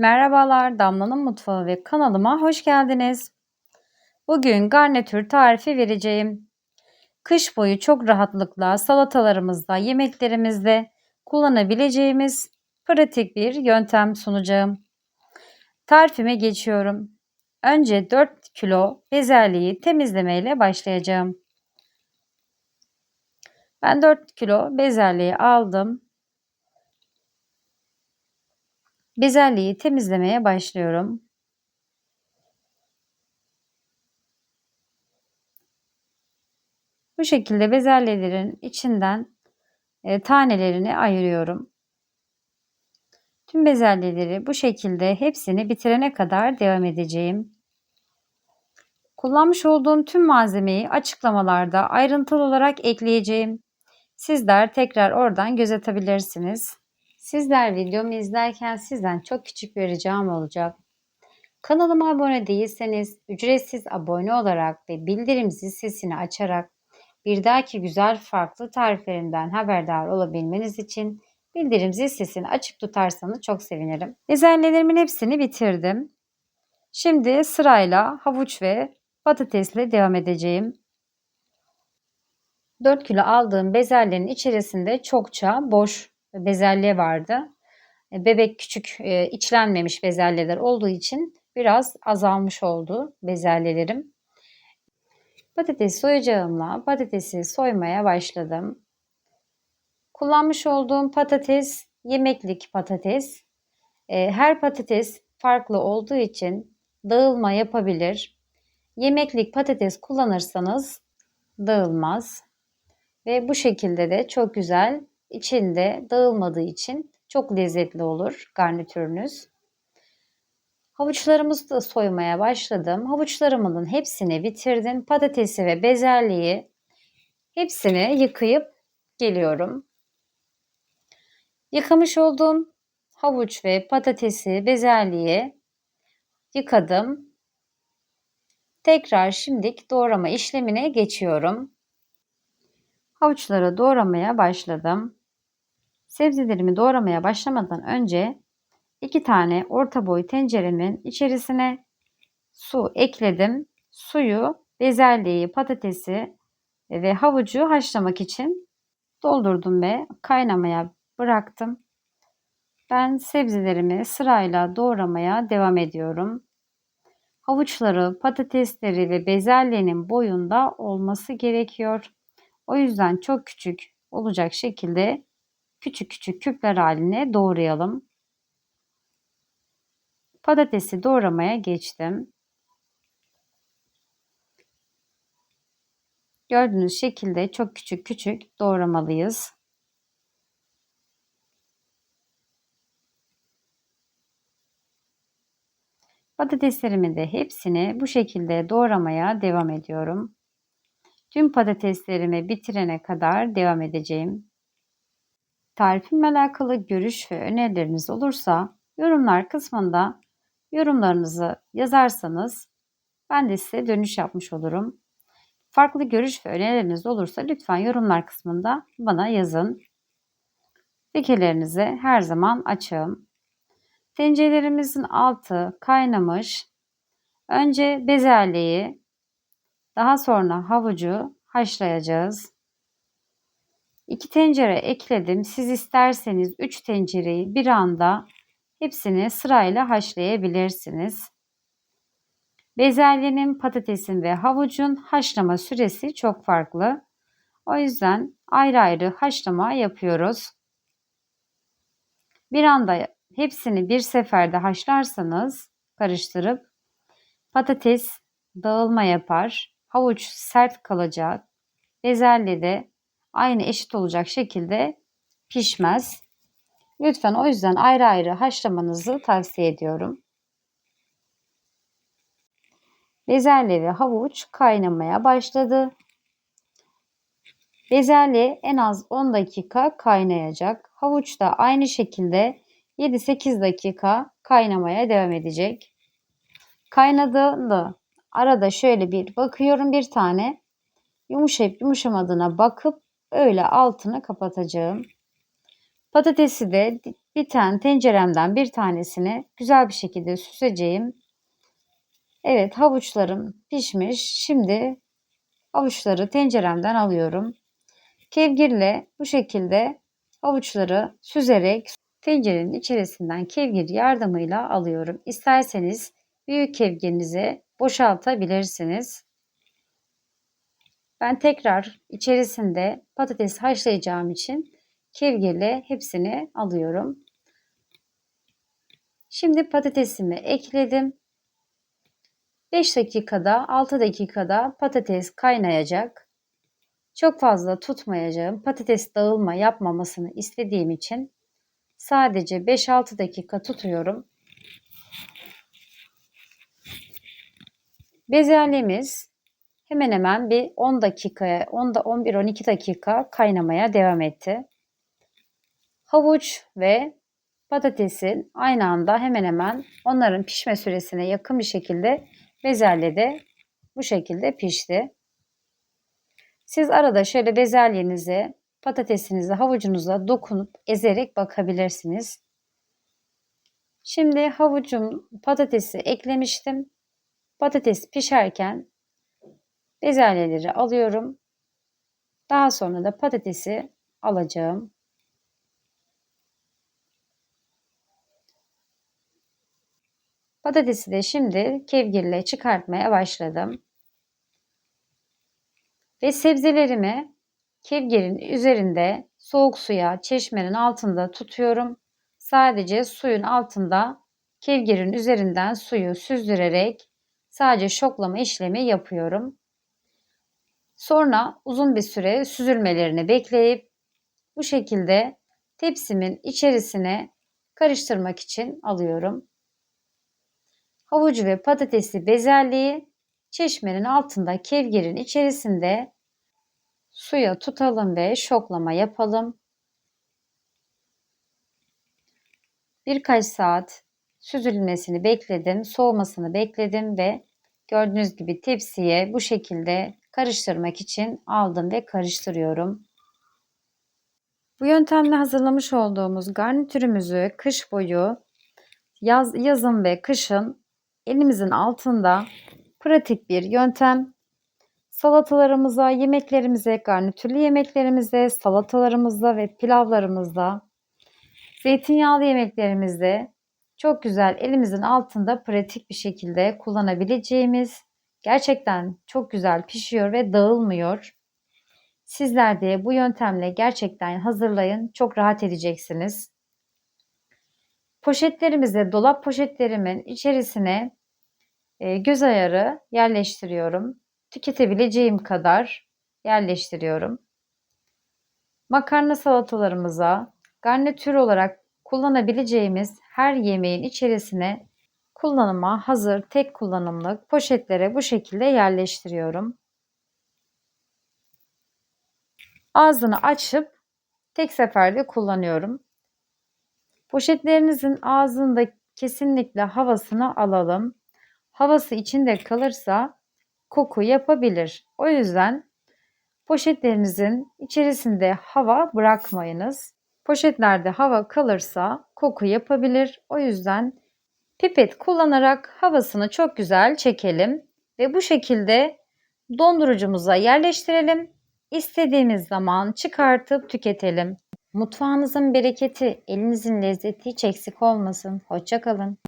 Merhabalar, Damla'nın Mutfağı ve kanalıma hoş geldiniz. Bugün garnitür tarifi vereceğim. Kış boyu çok rahatlıkla salatalarımızda, yemeklerimizde kullanabileceğimiz pratik bir yöntem sunacağım. Tarifime geçiyorum. Önce 4 kilo bezelyeyi temizlemeyle başlayacağım. Ben 4 kilo bezelyeyi aldım. Bezelyeyi temizlemeye başlıyorum. Bu şekilde bezelyelerin içinden e, tanelerini ayırıyorum. Tüm bezelyeleri bu şekilde hepsini bitirene kadar devam edeceğim. Kullanmış olduğum tüm malzemeyi açıklamalarda ayrıntılı olarak ekleyeceğim. Sizler tekrar oradan göz atabilirsiniz. Sizler videomu izlerken sizden çok küçük bir ricam olacak. Kanalıma abone değilseniz ücretsiz abone olarak ve bildirim sesini açarak bir dahaki güzel farklı tariflerimden haberdar olabilmeniz için bildirim zil sesini açık tutarsanız çok sevinirim. Bezelyelerimin hepsini bitirdim. Şimdi sırayla havuç ve patatesle devam edeceğim. 4 kilo aldığım bezelyelerin içerisinde çokça boş bezelye vardı. E, bebek küçük e, içlenmemiş bezelyeler olduğu için biraz azalmış oldu bezelyelerim. Patates soyacağımla patatesi soymaya başladım. Kullanmış olduğum patates yemeklik patates. E, her patates farklı olduğu için dağılma yapabilir. Yemeklik patates kullanırsanız dağılmaz. Ve bu şekilde de çok güzel içinde dağılmadığı için çok lezzetli olur garnitürünüz. Havuçlarımızı da soymaya başladım. Havuçlarımın hepsini bitirdim. Patatesi ve bezelyeyi hepsini yıkayıp geliyorum. Yıkamış olduğum havuç ve patatesi, bezelyeyi yıkadım. Tekrar şimdilik doğrama işlemine geçiyorum. Havuçları doğramaya başladım. Sebzelerimi doğramaya başlamadan önce iki tane orta boy tenceremin içerisine su ekledim. Suyu bezelyeyi, patatesi ve havucu haşlamak için doldurdum ve kaynamaya bıraktım. Ben sebzelerimi sırayla doğramaya devam ediyorum. Havuçları, patatesleri ve bezelyenin boyunda olması gerekiyor. O yüzden çok küçük olacak şekilde küçük küçük küpler haline doğrayalım. Patatesi doğramaya geçtim. Gördüğünüz şekilde çok küçük küçük doğramalıyız. Patateslerimi de hepsini bu şekilde doğramaya devam ediyorum. Tüm patateslerimi bitirene kadar devam edeceğim. Tarifimle alakalı görüş ve önerileriniz olursa yorumlar kısmında yorumlarınızı yazarsanız ben de size dönüş yapmış olurum. Farklı görüş ve önerileriniz olursa lütfen yorumlar kısmında bana yazın. Fikirlerinizi her zaman açığım. Tencerelerimizin altı kaynamış. Önce bezelyeyi, daha sonra havucu haşlayacağız. 2 tencere ekledim. Siz isterseniz 3 tencereyi bir anda hepsini sırayla haşlayabilirsiniz. Bezelyenin, patatesin ve havucun haşlama süresi çok farklı. O yüzden ayrı ayrı haşlama yapıyoruz. Bir anda hepsini bir seferde haşlarsanız karıştırıp patates dağılma yapar, havuç sert kalacak, bezelye de aynı eşit olacak şekilde pişmez. Lütfen o yüzden ayrı ayrı haşlamanızı tavsiye ediyorum. Bezelye ve havuç kaynamaya başladı. Bezelye en az 10 dakika kaynayacak. Havuç da aynı şekilde 7-8 dakika kaynamaya devam edecek. Kaynadığında arada şöyle bir bakıyorum bir tane yumuşayıp yumuşamadığına bakıp öyle altını kapatacağım. Patatesi de biten tenceremden bir tanesini güzel bir şekilde süzeceğim. Evet havuçlarım pişmiş. Şimdi havuçları tenceremden alıyorum. Kevgirle bu şekilde havuçları süzerek tencerenin içerisinden kevgir yardımıyla alıyorum. İsterseniz büyük kevgirinize boşaltabilirsiniz. Ben tekrar içerisinde patates haşlayacağım için kevgirle hepsini alıyorum. Şimdi patatesimi ekledim. 5 dakikada 6 dakikada patates kaynayacak. Çok fazla tutmayacağım. Patates dağılma yapmamasını istediğim için sadece 5-6 dakika tutuyorum. Bezelyemiz hemen hemen bir 10 dakikaya 10 da 11-12 dakika kaynamaya devam etti. Havuç ve patatesin aynı anda hemen hemen onların pişme süresine yakın bir şekilde bezelye de bu şekilde pişti. Siz arada şöyle bezelyenize, patatesinize, havucunuza dokunup ezerek bakabilirsiniz. Şimdi havucum, patatesi eklemiştim. Patates pişerken bezelyeleri alıyorum. Daha sonra da patatesi alacağım. Patatesi de şimdi kevgirle çıkartmaya başladım. Ve sebzelerimi kevgirin üzerinde soğuk suya çeşmenin altında tutuyorum. Sadece suyun altında kevgirin üzerinden suyu süzdürerek sadece şoklama işlemi yapıyorum. Sonra uzun bir süre süzülmelerini bekleyip bu şekilde tepsimin içerisine karıştırmak için alıyorum. Havucu ve patatesi bezelyeyi çeşmenin altında kevgirin içerisinde suya tutalım ve şoklama yapalım. Birkaç saat süzülmesini bekledim, soğumasını bekledim ve gördüğünüz gibi tepsiye bu şekilde karıştırmak için aldım ve karıştırıyorum. Bu yöntemle hazırlamış olduğumuz garnitürümüzü kış boyu yaz, yazın ve kışın elimizin altında pratik bir yöntem. Salatalarımıza, yemeklerimize, garnitürlü yemeklerimize, salatalarımızda ve pilavlarımızda, zeytinyağlı yemeklerimizde çok güzel elimizin altında pratik bir şekilde kullanabileceğimiz gerçekten çok güzel pişiyor ve dağılmıyor. Sizler de bu yöntemle gerçekten hazırlayın. Çok rahat edeceksiniz. Poşetlerimize, dolap poşetlerimin içerisine e, göz ayarı yerleştiriyorum. Tüketebileceğim kadar yerleştiriyorum. Makarna salatalarımıza garnitür olarak kullanabileceğimiz her yemeğin içerisine kullanıma hazır tek kullanımlık poşetlere bu şekilde yerleştiriyorum. Ağzını açıp tek seferde kullanıyorum. Poşetlerinizin ağzında kesinlikle havasını alalım. Havası içinde kalırsa koku yapabilir. O yüzden poşetlerinizin içerisinde hava bırakmayınız. Poşetlerde hava kalırsa koku yapabilir. O yüzden pipet kullanarak havasını çok güzel çekelim ve bu şekilde dondurucumuza yerleştirelim. İstediğimiz zaman çıkartıp tüketelim. Mutfağınızın bereketi, elinizin lezzeti hiç eksik olmasın. Hoşçakalın.